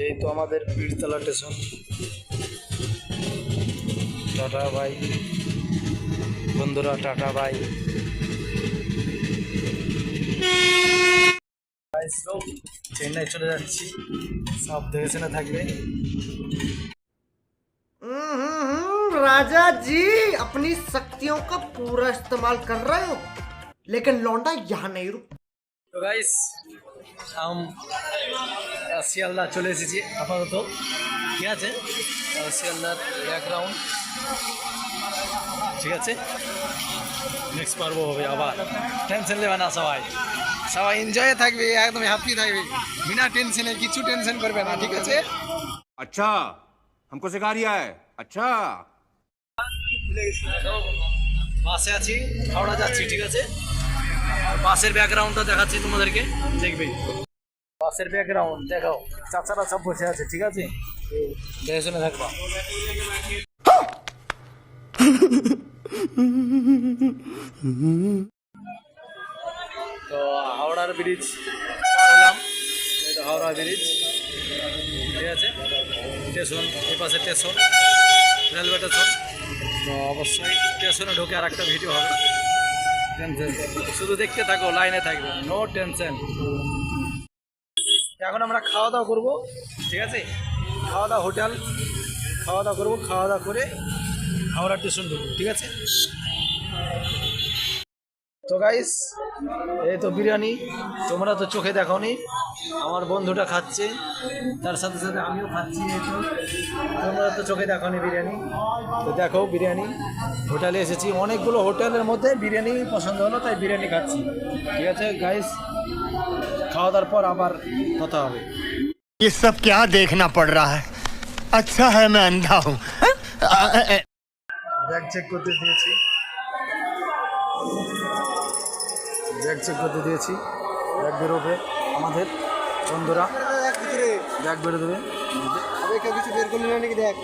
এই তো আমাদের পীরতলা স্টেশন টাটা বাই বন্ধুরা টাটা বাই চেন্নাই চলে যাচ্ছি সব দেখে শুনে থাকবে हम्म, राजा जी अपनी शक्तियों का पूरा इस्तेमाल कर रहे हो लेकिन लौंडा यहाँ नहीं रुक তো গাইস আম শিয়ালদা চলে এসেছি আপাতত ঠিক আছে আহ, শিয়ালদার ব্যাকগ্রাউন্ড ঠিক আছে নেক্সট পর্ব হবে আবার টেনশন নেবে না সবাই সবাই এনজয়ে থাকবে একদম হ্যাপি থাকবে বিনা টেনশনে কিছু টেনশন করবে না ঠিক আছে अच्छा हमको सिखा रिया है अच्छा বাসে আছি হাওড়া যাচ্ছি ঠিক আছে আর বাসের ব্যাকগ্রাউন্ডটা দেখাচ্ছি তোমাদেরকে। দেখবে। বাসের ব্যাকগ্রাউন্ড দেখাও চাচারা সব বসে আছে, ঠিক আছে? দেখে শুনে থাকবা। তো হাওড়ার ব্রিজ এই হাওড়া ব্রিজ ঠিক আছে? স্টেশন এই পাশে স্টেশন রেলওয়ে স্টেশন তো অবশ্যই স্টেশনে ঢুকে আর একটা ভিডিও হবে। টেনশন শুধু দেখতে থাকো, লাইনে থাকবে। নো টেনশন এখন আমরা খাওয়া দাওয়া করব, ঠিক আছে? খাওয়া দাওয়া হোটেল খাওয়া দাওয়া করব খাওয়া দাওয়া করে হাওড়া স্টেশন ঢুকবো, ঠিক আছে? তো গাইস এই তো বিরিয়ানি তোমরা তো চোখে দেখোনি আমার বন্ধুটা খাচ্ছে তার সাথে সাথে আমিও খাচ্ছি এই তো তোমরা তো চোখে দেখোনি বিরিয়ানি তো দেখো বিরিয়ানি হোটেলে এসেছি অনেকগুলো হোটেলের মধ্যে বিরিয়ানি পছন্দ হলো তাই বিরিয়ানি খাচ্ছি ঠিক আছে গাইস খাওয়া দাওয়ার পর আবার কথা হবে ये सब क्या देखना पड़ रहा है अच्छा है मैं अंधा हूँ ব্যাগ চেক করতে দিয়েছি ব্যাগ চেক করতে দিয়েছি। ব্যাগ বেরোবে আমাদের বন্ধুরা। ব্যাগ বেরো দেবে কিছু বের নাকি দেখ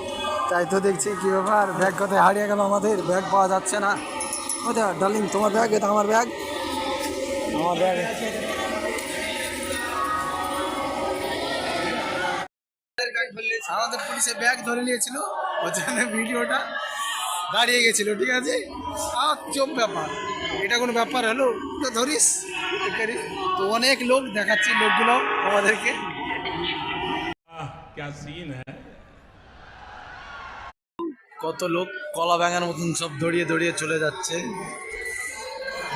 তাই তো দেখছি কি ব্যাপার, ব্যাগ কোথায় হারিয়ে গেল আমাদের, ব্যাগ পাওয়া যাচ্ছে না। কোথায়? ডার্লিং, তোমার ব্যাগ, এটা আমার ব্যাগ? আমার ব্যাগ। আমাদের পুলিশে ব্যাগ ধরে নিয়েছিল, ওই জন্য ভিডিওটা দাঁড়িয়ে গেছিল ঠিক আছে? আর চোখ ব্যাপার। এটা কোনো ব্যাপার হলো? ধরিস তো অনেক লোক দেখাচ্ছে লোকগুলো আমাদেরকে। কত লোক কলা ব্যাঙের মতন সব দড়িয়ে দড়িয়ে চলে যাচ্ছে।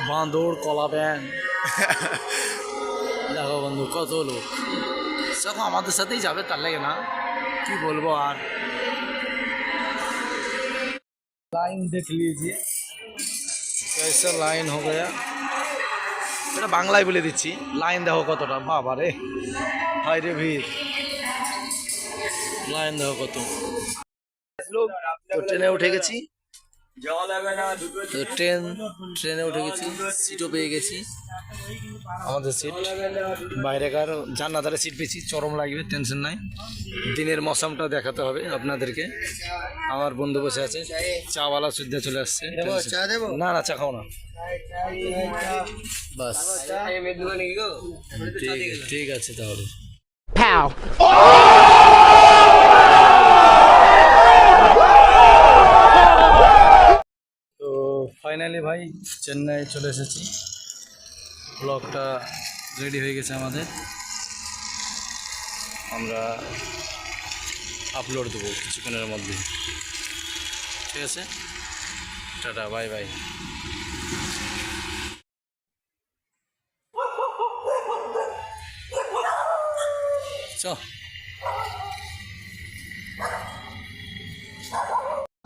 বাঁদর কলা ব্যাঙ। দেখো বন্ধু কত লোক। সব আমাদের সাথেই যাবে তার লাগে না। কি বলব আর? লাইন দেখ লিজিয়ে कैसा লাইন हो गया এটা বাংলায় বলে দিচ্ছি লাইন দেখো কতটা বাবা রে হাই রে ভিড় লাইন দেখো কত লোক তো ট্রেনে উঠে গেছি তো ট্রেন ট্রেনে উঠে গেছি সিটও পেয়ে গেছি। আমাদের সিট বাইরেকার জান্নাতারে সিট পেয়েছি চরম লাগবে টেনশন নাই। দিনের মৌসামটা দেখাতে হবে আপনাদেরকে। আমার বন্ধু বসে আছে চাওয়ালা সুদ্ধা চলে আসছে। না না চা খাও না। বাস। ঠিক ঠিক আছে তাহলে তো ফাইনালি ভাই চেন্নাই চলে এসেছি। ব্লগটা রেডি হয়ে গেছে আমাদের। আমরা আপলোড দেবো কিছুক্ষণের মধ্যে। ঠিক আছে? টাটা বাই বাই চ